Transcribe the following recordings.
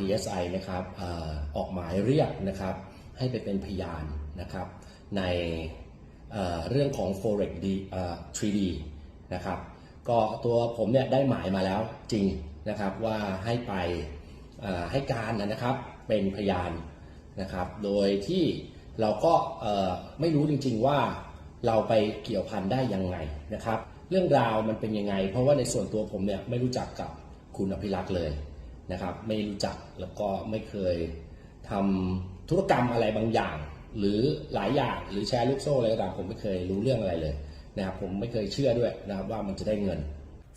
DSI นะครับออกหมายเรียกนะครับให้ไปเป็นพยานนะครับในเรื่องของ forex D อ 3D นะครับก็ตัวผมเนี่ยได้หมายมาแล้วจริงนะครับว่าให้ไปให้การนะครับเป็นพยานนะครับโดยที่เราก็ไม่รู้จริงๆว่าเราไปเกี่ยวพันได้ยังไงนะครับ เรื่องราวมันเป็นยังไง เพราะว่าในส่วนตัวผมเนี่ยไม่รู้จักกับคุณอภิรักษ์เลย นะครับ ไม่รู้จักแล้วก็ไม่เคยทำธุรกรรมอะไรบางอย่าง หรือหลายอย่างหรือแชร์ลูกโซ่อะไรก็ตามผมไม่เคยรู้เรื่องอะไรเลยนะครับผมไม่เคยเชื่อด้วยนะครับว่ามันจะได้เงิน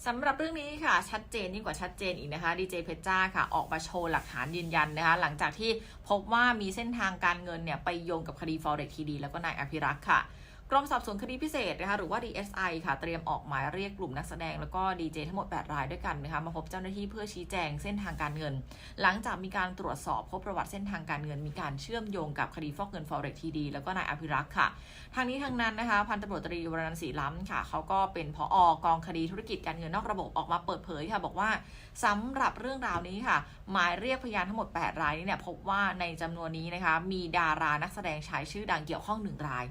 สำหรับเรื่องนี้ค่ะชัดเจนยิ่งกว่าชัดเจนอีกนะคะดีเจเพชรจ้าค่ะออกมาโชว์หลักฐานยืนยันนะคะหลังจากที่พบว่ามีเส้นทางการเงินเนี่ยไปโยงกับคดี forex TD แล้วก็นายอภิรักษ์ค่ะ กรมสอบสวนคดีพิเศษนะคะหรือว่า DSI ค่ะเตรียมออกหมายเรียกกลุ่มนักแสดงแล้วก็ดีเจทั้งหมด 8 รายด้วยกันนะคะมาพบเจ้าหน้าที่เพื่อชี้แจงเส้นทางการเงิน หลังจากมีการตรวจสอบพบประวัติเส้นทางการเงิน มีการเชื่อมโยงกับคดีฟอกเงิน forex TD แล้วก็นายอภิรักษ์ค่ะทางนี้ทางนั้นนะคะพันตำรวจตรีวรนันท์ศรีล้ำค่ะเขาก็เป็นผออกองคดีธุรกิจการเงินนอกระบบออกมาเปิดเผยค่ะบอกว่าสำหรับเรื่องราวนี้ค่ะ หมายเรียกพยานทั้งหมด 8 รายนี้เนี่ยพบว่าในจำนวนนี้นะคะมีดารานักแสดงชายชื่อดังเกี่ยวข้องหนึ่งราย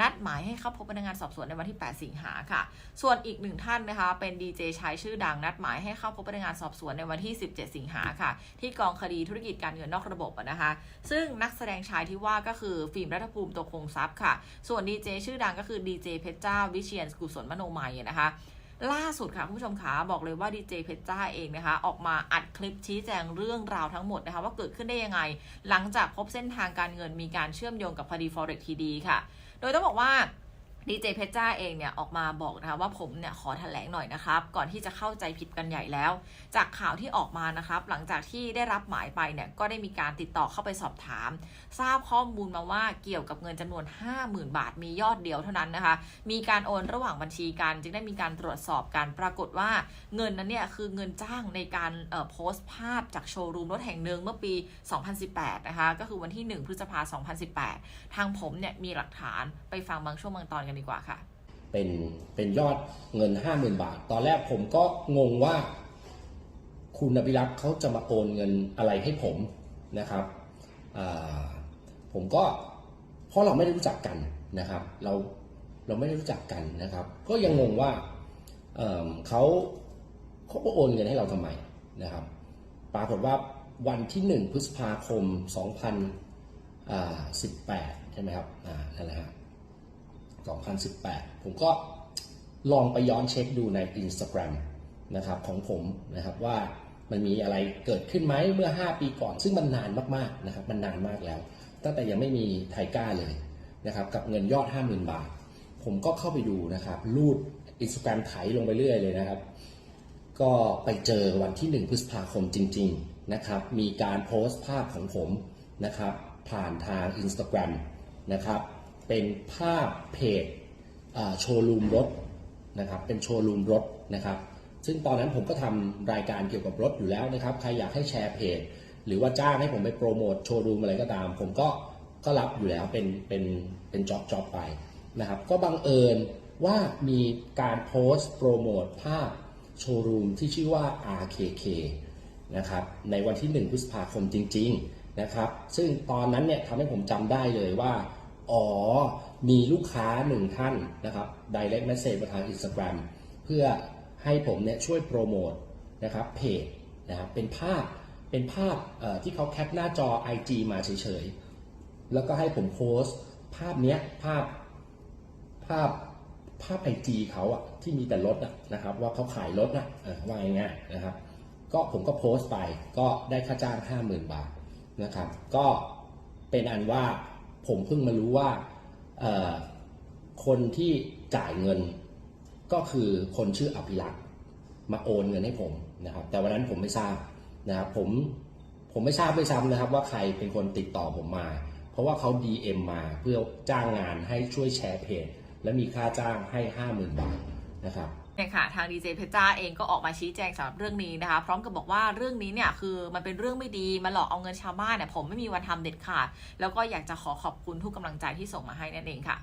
นัดหมายให้เข้าพบพนักงานสอบสวนในวันที่ 8 สิงหาค่ะ ส่วนอีกหนึ่งท่านนะคะ เป็นดีเจชายชื่อดังนัดหมายให้เข้าพบพนักงานสอบสวนในวันที่ 17 สิงหาค่ะ ที่กองคดีธุรกิจการเงินนอกระบบนะคะ ซึ่งนักแสดงชายที่ว่าก็คือฟิล์มรัฐภูมิตัวคงทรัพย์ค่ะ ส่วนดีเจชื่อดังก็คือดีเจเพชรเจ้าวิเชียนกุศลมโนมัยนะคะล่าสุดค่ะคุณผู้ชมขาบอกเลยว่าดีเจเพชรจ้าเองนะคะ ออกมาอัดคลิปชี้แจงเรื่องราวทั้งหมดนะคะ ว่าเกิดขึ้นได้ยังไง หลังจากพบเส้นทางการเงินมีการเชื่อมโยงกับคดี forex TD ค่ะ โดยต้องบอกว่า ดีเจเพชรจ้าเองเนี่ยออกมาบอกนะคะว่าผมเนี่ยขอแถลงหน่อยนะครับ ก่อนที่จะเข้าใจผิดกันใหญ่แล้ว จากข่าวที่ออกมานะครับ หลังจากที่ได้รับหมายไปเนี่ยก็ได้มีการติดต่อเข้าไปสอบถาม ทราบข้อมูลมาว่าเกี่ยวกับเงินจำนวน 50,000 บาทมียอดเดียวเท่านั้นนะคะ มีการโอนระหว่างบัญชีกันจึงได้มีการตรวจสอบกันปรากฏว่าเงินนั้นเนี่ยคือเงินจ้างในการเอ่อโพสต์ภาพจากโชว์รูมรถแห่งหนึ่งเมื่อปี 2018 นะคะก็คือวันที่ 1 พฤษภาคม 2018 ทางผมเนี่ยมีหลักฐานไปฟังบางช่วงบางตอนกันดีกว่าค่ะ เป็นเป็นยอดเงิน 50,000 บาท ตอนแรกผมก็งงว่า คุณอภิรักษ์เขาจะมาโอนเงินอะไรให้ผมนะครับผมก็เพราะเราไม่ได้รู้จักกันนะครับ เราเราไม่ได้รู้จักกันนะครับ ก็ยังงงว่าเเขาเขาโอนเงินให้เราทำไมนะครับ ปรากฏว่าวันที่ 1 พฤษภาคม 2018 ใช่ไหมครับอ่านั่นแหละฮะ 2018 ผมก็ลองไปย้อนเช็คดูใน Instagram นะครับของผมนะครับว่ามันมีอะไรเกิดขึ้นไหมเมื่อ 5 ปีก่อน ซึ่งมันนานมากๆนะครับมันนานมากแล้ว ตั้งแต่ยังไม่มีไทก้าเลยนะครับกับเงินยอด 50,000 บาท ผมก็เข้าไปดูนะครับรูด Instagram ไถลงไปเรื่อยเลยนะครับ ก็ไปเจอวันที่ 1 พฤษภาคมจริง ๆนะครับ มีการโพสต์ภาพของผมนะครับ ผ่านทาง Instagram นะครับ เป็นภาพเพจโชว์รูมรถนะครับเป็นโชว์รูมรถนะครับซึ่งตอนนั้นผมก็ทำรายการเกี่ยวกับรถอยู่แล้วนะครับ ใครอยากให้แชร์เพจ หรือว่าจ้างให้ผมไปโปรโมทโชว์รูมอะไรก็ตาม ผมก็ก็รับอยู่แล้วเป็นเป็นเป็นจ็อบจ็อบไปนะครับ ก็บังเอิญว่ามีการโพสต์โปรโมทภาพโชว์รูมที่ชื่อว่า RKK นะครับในวันที่ 1 พฤษภาคมจริง ๆนะครับ ซึ่งตอนนั้นเนี่ยทำให้ผมจำได้เลยว่า อ๋อ มีลูกค้าหนึ่งท่านนะครับ direct message มาทาง Instagram เพื่อให้ผมเนี่ยช่วยโปรโมทนะครับเพจนะครับเป็นภาพเป็นภาพที่เขาแคปหน้าจอ IG มาเฉยๆ แล้วก็ให้ผมโพสต์ภาพเนี้ยภาพภาพภาพไอจีเขาอะที่มีแต่รถอะนะครับ ว่าเขาขายรถอะอว่าง่ายๆนะครับ ก็ผมก็โพสต์ไปก็ได้ค่าจ้าง 50,000 บาทนะครับ ก็เป็นอันว่า ผมเพิ่งมารู้ว่าคนที่จ่ายเงินก็คือคนชื่ออภิรักษ์มาโอนเงินให้ผมนะครับ แต่วันนั้นผมไม่ทราบนะครับผมผมไม่ทราบด้วยซ้ำนะครับว่าใครเป็นคนติดต่อผมมา เพราะว่าเขา DM มาเพื่อจ้างงานให้ช่วยแชร์เพจ และมีค่าจ้างให้ 50,000 บาทนะครับ นี่ยค่ะทางดีเจเพชรจ้าเองก็ออกมาชี้แจงสำหรับเรื่องนี้นะคะ พร้อมกับบอกว่าเรื่องนี้เนี่ยคือมันเป็นเรื่องไม่ดีมาหลอกเอาเงินชาวบ้านเนี่ยผมไม่มีวันทำเด็ดขาดแล้วก็อยากจะขอขอบคุณทุกกำลังใจที่ส่งมาให้นั่นเองค่ะ